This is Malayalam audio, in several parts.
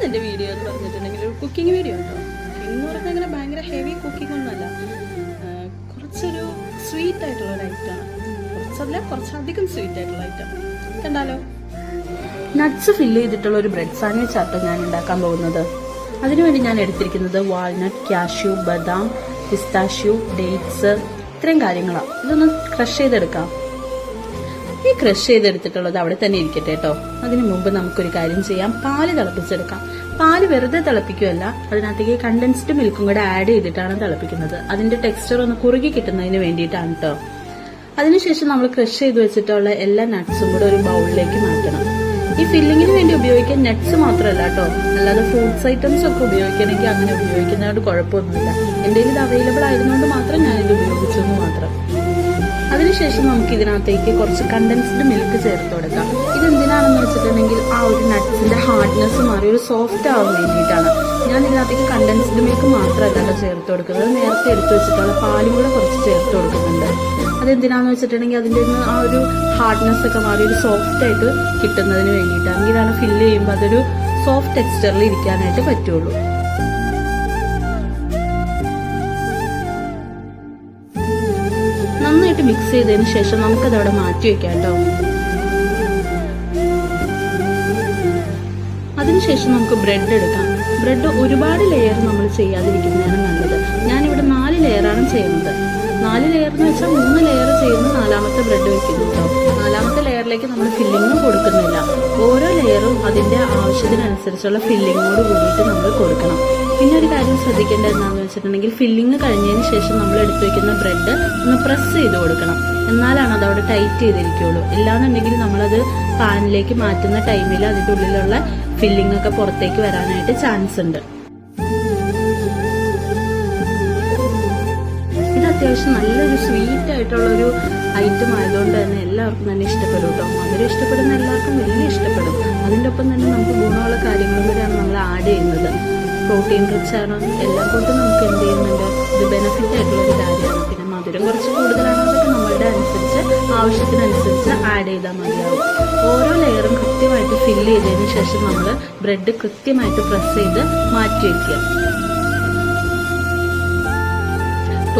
ഇന്ന് എന്റെ വീഡിയോ എന്ന് പറഞ്ഞിട്ടുണ്ടെങ്കിൽ ഒരു കുക്കിംഗ് വീഡിയോ ഉണ്ടോ? എന്ന് പറഞ്ഞാൽ അങ്ങനെ ഭയങ്കര ഹെവി കുക്കിംഗ് ഒന്നുമല്ല കുറച്ചൊരു സ്വീറ്റ് ആയിട്ടുള്ള ഒരു ഐറ്റമാണ് കുറച്ചല്ല കുറച്ചധികം സ്വീറ്റ് ആയിട്ടുള്ള ഐറ്റം കണ്ടാലോ? നട്ട്സ് ഫില്ല് ചെയ്തിട്ടുള്ള ഒരു ബ്രെഡ് സാൻഡ്വിച്ച് ആട്ടോ ഞാൻ ഉണ്ടാക്കാൻ പോകുന്നത്. അതിനുവേണ്ടി ഞാൻ എടുത്തിരിക്കുന്നത് വാൾനട്ട് കാഷ്യൂ ബദാം പിസ്താഷ്യൂ ഡേറ്റ്സ് ഇത്രയും കാര്യങ്ങളാണ്. ഇതൊന്ന് ക്രഷ് ചെയ്തെടുക്കാം. ഈ ക്രഷ് ചെയ്തെടുത്തിട്ടുള്ളത് അവിടെ തന്നെ ഇരിക്കട്ടെ കേട്ടോ അതിനു മുമ്പ് നമുക്കൊരു കാര്യം ചെയ്യാം. പാൽ തിളപ്പിച്ചെടുക്കാം. പാൽ വെറുതെ തിളപ്പിക്കുകയല്ല അതിനകത്തേക്ക് കണ്ടൻസ്ഡ് മിൽക്കും കൂടെ ആഡ് ചെയ്തിട്ടാണ് തിളപ്പിക്കുന്നത്. അതിന്റെ ടെക്സ്ചർ ഒന്ന് കുറുകി കിട്ടുന്നതിന് വേണ്ടിയിട്ടാണ് കേട്ടോ അതിനുശേഷം നമ്മൾ ക്രഷ് ചെയ്ത് വെച്ചിട്ടുള്ള എല്ലാ നട്ട്സും കൂടെ ഒരു ബൗളിലേക്ക് മാറ്റണം. ഈ ഫില്ലിങ്ങിന് വേണ്ടി ഉപയോഗിക്കാൻ നട്ട്സ് മാത്രമല്ല കേട്ടോ അല്ലാതെ ഫ്രൂട്ട്സ് ഐറ്റംസ് ഒക്കെ ഉപയോഗിക്കണമെങ്കിൽ അങ്ങനെ ഉപയോഗിക്കുന്നതുകൊണ്ട് കുഴപ്പമൊന്നുമില്ല. എന്റെ ഇത് അവൈലബിൾ ആയതുകൊണ്ട് മാത്രം ഞാൻ ഇത് ഉപയോഗിച്ചെന്ന് മാത്രം. അതിനുശേഷം നമുക്ക് ഇതിനകത്തേക്ക് കുറച്ച് കണ്ടൻസ്ഡ് മിൽക്ക് ചേർത്ത് കൊടുക്കാം. ഇതെന്തിനാണെന്ന് വെച്ചിട്ടുണ്ടെങ്കിൽ ആ ഒരു നട്ട്സിന്റെ ഹാർഡ്നെസ് മാറി ഒരു സോഫ്റ്റ് ആവാൻ വേണ്ടിയിട്ടാണ്. ഞാൻ ഇതിനകത്തേക്ക് കണ്ടൻസ്ഡ് മിൽക്ക് മാത്രമല്ല ചേർത്ത് കൊടുക്കുന്നത്. നേരത്തെ എടുത്തു വെച്ചിട്ടുള്ള പാലും കൂടെ കുറച്ച് ചേർത്ത് കൊടുക്കുന്നുണ്ട്. അതെന്തിനാന്ന് വെച്ചിട്ടുണ്ടെങ്കിൽ അതിന്റെ നിന്ന് ആ ഒരു ഹാർഡ്നെസ് ഒക്കെ മാറി ഒരു സോഫ്റ്റ് ആയിട്ട് കിട്ടുന്നതിന് വേണ്ടിയിട്ടാണ്. ഇതാണ് ഫില്ല് ചെയ്യുമ്പോൾ അതൊരു സോഫ്റ്റ് ടെക്സ്ചറിൽ ഇരിക്കാനായിട്ട് പറ്റുള്ളൂ. നന്നായിട്ട് മിക്സ് ചെയ്തതിന് ശേഷം നമുക്കത് അവിടെ മാറ്റി വെക്കാം കേട്ടോ. അതിനുശേഷം നമുക്ക് ബ്രെഡ് എടുക്കാം. ബ്രെഡ് ഒരുപാട് ലെയർ നമ്മൾ ചെയ്യാതിരിക്കുന്നതാണ് നല്ലത്. ഞാനിവിടെ നാല് ലെയറാണ് ചെയ്യുന്നത്. നാല് ലെയർ എന്ന് വെച്ചാൽ മൂന്ന് ലെയർ ചെയ്യുന്ന നാലാമത്തെ ബ്രെഡ് വെക്കുന്നു നാലാമത്തെ ലെയറിലേക്ക് നമ്മൾ ഫില്ലിങ്ങും കൊടുക്കുന്നില്ല. ഓരോ ലെയറും അതിന്റെ ആവശ്യത്തിനനുസരിച്ചുള്ള ഫില്ലിങ്ങോട് കൂടിയിട്ട് നമ്മൾ കൊടുക്കണം. പിന്നെ ഒരു കാര്യം ശ്രദ്ധിക്കേണ്ടത് എന്താണെന്ന് വെച്ചിട്ടുണ്ടെങ്കിൽ ഫില്ലിങ് കഴിഞ്ഞതിന് ശേഷം നമ്മൾ എടുത്തു വെക്കുന്ന ബ്രെഡ് ഒന്ന് പ്രസ് ചെയ്ത് കൊടുക്കണം. എന്നാലാണ് അത് അവിടെ ടൈറ്റ് ചെയ്തിരിക്കുകയുള്ളൂ ഇല്ലാന്നുണ്ടെങ്കിൽ നമ്മളത് പാനിലേക്ക് മാറ്റുന്ന ടൈമിൽ അതിന്റെ ഉള്ളിലുള്ള ഫില്ലിംഗ് ഒക്കെ പുറത്തേക്ക് വരാനായിട്ട് ചാൻസ് ഉണ്ട്. അത്യാവശ്യം നല്ലൊരു സ്വീറ്റ് ആയിട്ടുള്ളൊരു ഐറ്റം ആയതുകൊണ്ട് തന്നെ എല്ലാവർക്കും തന്നെ ഇഷ്ടപ്പെടും കേട്ടോ മധുരം ഇഷ്ടപ്പെടുന്ന എല്ലാവർക്കും വലിയ ഇഷ്ടപ്പെടും. അതിന്റെ ഒപ്പം തന്നെ നമുക്ക് ഗുണമുള്ള കാര്യങ്ങളും കൂടെയാണ് നമ്മൾ ആഡ് ചെയ്യുന്നത്. പ്രോട്ടീൻ റിച്ച് എല്ലാം കൊണ്ടും നമുക്ക് എന്ത് ചെയ്യുന്നുണ്ട്? ഇത് ബെനിഫിറ്റ് ആയിട്ടുള്ള ഒരു കാര്യമാണ്. പിന്നെ മധുരം കുറച്ച് കൂടുതലാണ് അതൊക്കെ നമ്മളുടെ അനുസരിച്ച് ആവശ്യത്തിനനുസരിച്ച് ആഡ് ചെയ്താൽ മതിയാവും. ഓരോ ലെയറും കൃത്യമായിട്ട് ഫില്ല് ചെയ്തതിന് ശേഷം നമ്മൾ ബ്രെഡ് കൃത്യമായിട്ട് പ്രസ് ചെയ്ത് മാറ്റി വയ്ക്കുക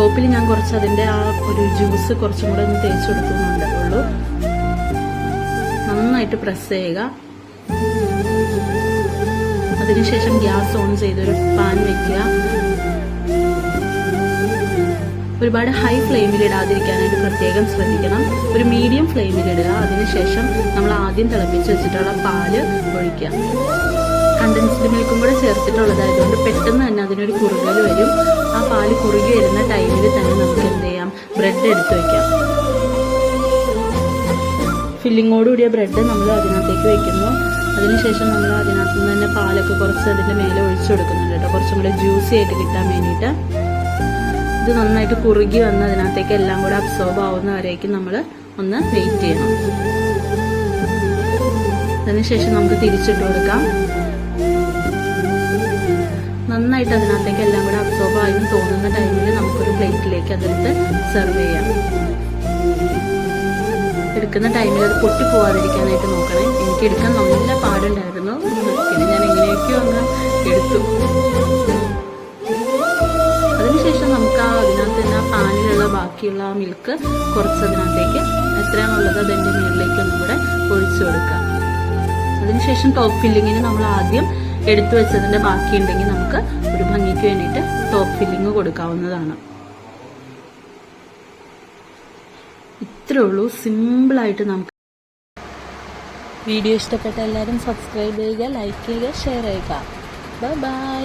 ടോപ്പിൽ ഞാൻ കുറച്ച് അതിന്റെ ആ ഒരു ജ്യൂസ് കുറച്ചും കൂടെ ഒന്ന് തേച്ച് കൊടുക്കുന്നുണ്ടേ. ഉള്ളൂ. നന്നായിട്ട് പ്രസ് ചെയ്യുക. അതിനുശേഷം ഗ്യാസ് ഓൺ ചെയ്തൊരു പാൻ വെക്കുക. ഒരുപാട് ഹൈ ഫ്ലെയിമിൽ ഇടാതിരിക്കാനായിട്ട് പ്രത്യേകം ശ്രദ്ധിക്കണം. ഒരു മീഡിയം ഫ്ലെയിമിൽ ഇടുക. അതിനുശേഷം നമ്മൾ ആദ്യം തിളപ്പിച്ച് വെച്ചിട്ടുള്ള പാൽ ഒഴിക്കുക. കണ്ടൻസ്ഡ് മിൽക്കും കൂടെ ചേർത്തിട്ടുള്ളതായതുകൊണ്ട് പെട്ടെന്ന് തന്നെ അതിനൊരു കുറുകൽ വരും. ആ പാൽ കുറുകി വരുന്ന ടൈമിൽ തന്നെ നമുക്ക് എന്ത് ചെയ്യാം? ബ്രെഡ് എടുത്തു വയ്ക്കാം ഫില്ലിങ്ങോടുകൂടിയ ബ്രെഡ് നമ്മൾ അതിനകത്തേക്ക് വയ്ക്കുന്നു അതിനുശേഷം നമ്മൾ അതിനകത്ത് നിന്ന് തന്നെ പാലൊക്കെ കുറച്ച് അതിന്റെ മേലെ ഒഴിച്ചു കൊടുക്കുന്നുണ്ട് കേട്ടോ. കുറച്ചും കൂടെ ജ്യൂസി ആയിട്ട് കിട്ടാൻ വേണ്ടിയിട്ട്. ഇത് നന്നായിട്ട് കുറുകി വന്ന് അതിനകത്തേക്ക് എല്ലാം കൂടെ അബ്സോർബ് ആവുന്ന വരേക്കും നമ്മൾ ഒന്ന് വെയിറ്റ് ചെയ്യണം. അതിനുശേഷം നമുക്ക് തിരിച്ചിട്ട് കൊടുക്കാം. നന്നായിട്ട് അതിനകത്തേക്ക് എല്ലാം കൂടെ അബ്സോർബ് ആയി എന്ന് തോന്നുന്ന ടൈമിൽ നമുക്കൊരു പ്ലേറ്റിലേക്ക് അതെടുത്ത് സെർവ് ചെയ്യാം. എടുക്കുന്ന ടൈമിൽ അത് പൊട്ടി പോവാതിരിക്കാനായിട്ട് നോക്കണേ. എനിക്ക് എടുക്കാൻ നല്ല പാടുണ്ടായിരുന്നു. പിന്നെ ഞാൻ എങ്ങനെയൊക്കെയോ അങ്ങ് എടുത്തു. അതിനുശേഷം നമുക്ക് ആ അതിനകത്ത് തന്നെ ആ പാനിലുള്ള ബാക്കിയുള്ള ആ മിൽക്ക് കുറച്ച് അതിനകത്തേക്ക് എത്രയാണുള്ളത് അതിന്റെ മുകളിലേക്ക് ഒന്നും കൂടെ ഒഴിച്ചു കൊടുക്കാം. അതിനുശേഷം ടോപ്പ് ഫില്ലിങ്ങിന് നമ്മൾ ആദ്യം എടുത്തു വെച്ചതിന്റെ ബാക്കി ഉണ്ടെങ്കിൽ നമുക്ക് ഒരു ഭംഗിക്ക് വേണ്ടിയിട്ട് ടോപ്പ് ഫില്ലിങ് കൊടുക്കാവുന്നതാണ്. ഇത്രേ ഉള്ളൂ. സിമ്പിളായിട്ട് നമുക്ക് വീഡിയോ ഇഷ്ടപ്പെട്ട എല്ലാവരും സബ്സ്ക്രൈബ് ചെയ്യുക ലൈക്ക് ചെയ്യുക ഷെയർ ചെയ്യുക. Bye bye